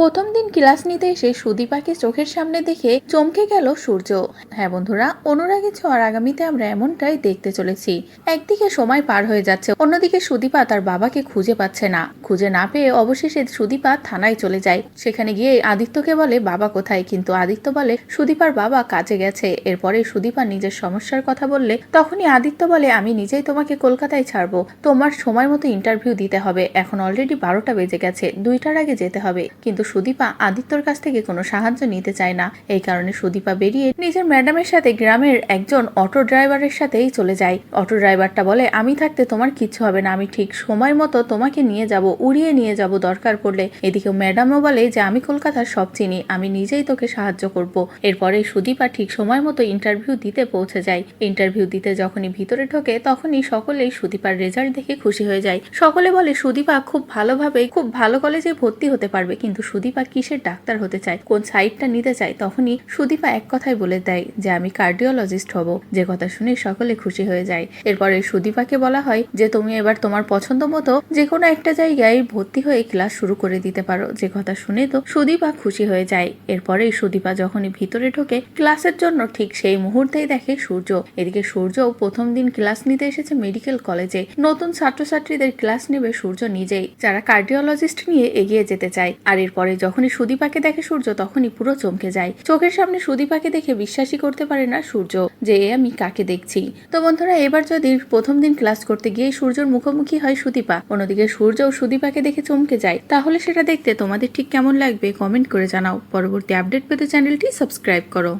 প্রথম দিন ক্লাস নিতে এসে সুদীপাকে চোখের সামনে দেখে চমকে গেল সূর্য। হ্যাঁ বন্ধুরা, অনুরাগী ছোঁয়ার আগামীতে আমরা এমনটাই দেখতে চলেছি। একদিকে সময় পার হয়ে যাচ্ছে, অন্যদিকে সুদীপা তার বাবাকে খুঁজে পাচ্ছে না। খুঁজে না পেয়ে অবশেষে সুদীপা থানায় চলে যায়। সেখানে গিয়ে আদিত্যকে বলে, বাবা কোথায়? কিন্তু আদিত্য বলে, সুদীপার বাবা কাজে গেছে। এরপরে সুদীপা নিজের সমস্যার কথা বললে, তখনই আদিত্য বলে, আমি নিজেই তোমাকে কলকাতায় ছাড়বো। তোমার সময় মতো ইন্টারভিউ দিতে হবে। এখন অলরেডি বারোটা বেজে গেছে, দুইটার আগে যেতে হবে। কিন্তু সুদীপা আদিত্যর কাছ থেকে কোনো সাহায্য নিতে চায় না। এই কারণে সুদীপা বেরিয়ে নিজের ম্যাডামের সাথে গ্রামের একজন অটো ড্রাইভারের সাথেই চলে যায়। অটো ড্রাইভারটা বলে, আমি থাকতে তোমার কিচ্ছু হবে না। আমি ঠিক সময় মতো তোমাকে নিয়ে যাব, উড়িয়ে নিয়ে যাব দরকার পড়লে। এদিকে ম্যাডামও বলে যে, আমি কলকাতার সব চিনি। আমি নিজেই তোকে সাহায্য করব। এরপরে সুদীপা ঠিক সময় মতো ইন্টারভিউ দিতে পৌঁছে যায়। ইন্টারভিউ দিতে যখনই ভিতরে ঢোকে, তখনই সকলেই সুদীপার রেজাল্ট দেখে খুশি হয়ে যায়। সকলে বলে, সুদীপা, খুব ভালোভাবে খুব ভালো কলেজে ভর্তি হতে পারবে। কিন্তু সুদীপা কিসের ডাক্তার হতে চায়, কোন সাইডটা নিতে চায়, তখনই সুদীপা এক কথাই বলে দেয় যে আমি কার্ডিওলজিস্ট হব। যে কথা শুনে সকলে খুশি হয়ে যায়। এরপরে সুদীপাকে বলা হয় যে, তুমি এবার তোমার পছন্দ মতো যে কোনো একটা জায়গায় ভর্তি হয়ে ক্লাস শুরু করে দিতে পারো। যে কথা শুনে তো সুদীপা খুশি হয়ে যায়। এরপরে সুদীপা যখনই ভিতরে ঢোকে, ক্লাসের জন্য ঠিক সেই মুহূর্তেই দেখে সূর্য। এদিকে সূর্যও প্রথম দিন ক্লাস নিতে এসেছে মেডিকেল কলেজে। নতুন ছাত্রছাত্রীদের ক্লাস নেবে সূর্য নিজেই। যারা কার্ডিওলজিস্ট নিয়ে এগিয়ে যেতে চায়। আর এরপরে যখনই সুদীপাকে দেখে সূর্য, তখনই পুরো চমকে যায়। চোখের সামনে সুদীপাকে দেখে বিশ্বাসই করতে পারে না সূর্য যে আমি কাকে দেখছি? তো বন্ধুরা, এবার যদি প্রথম দিন ক্লাস করতে গিয়ে সূর্যর মুখোমুখি হয় সুদীপা, অন্যদিকে সূর্য ও সুদীপাকে দেখে চমকে যায়, তাহলে সেটা দেখতে তোমাদের ঠিক কেমন লাগবে? কমেন্ট করে জানাও। পরবর্তী আপডেট পেতে চ্যানেলটি সাবস্ক্রাইব করো।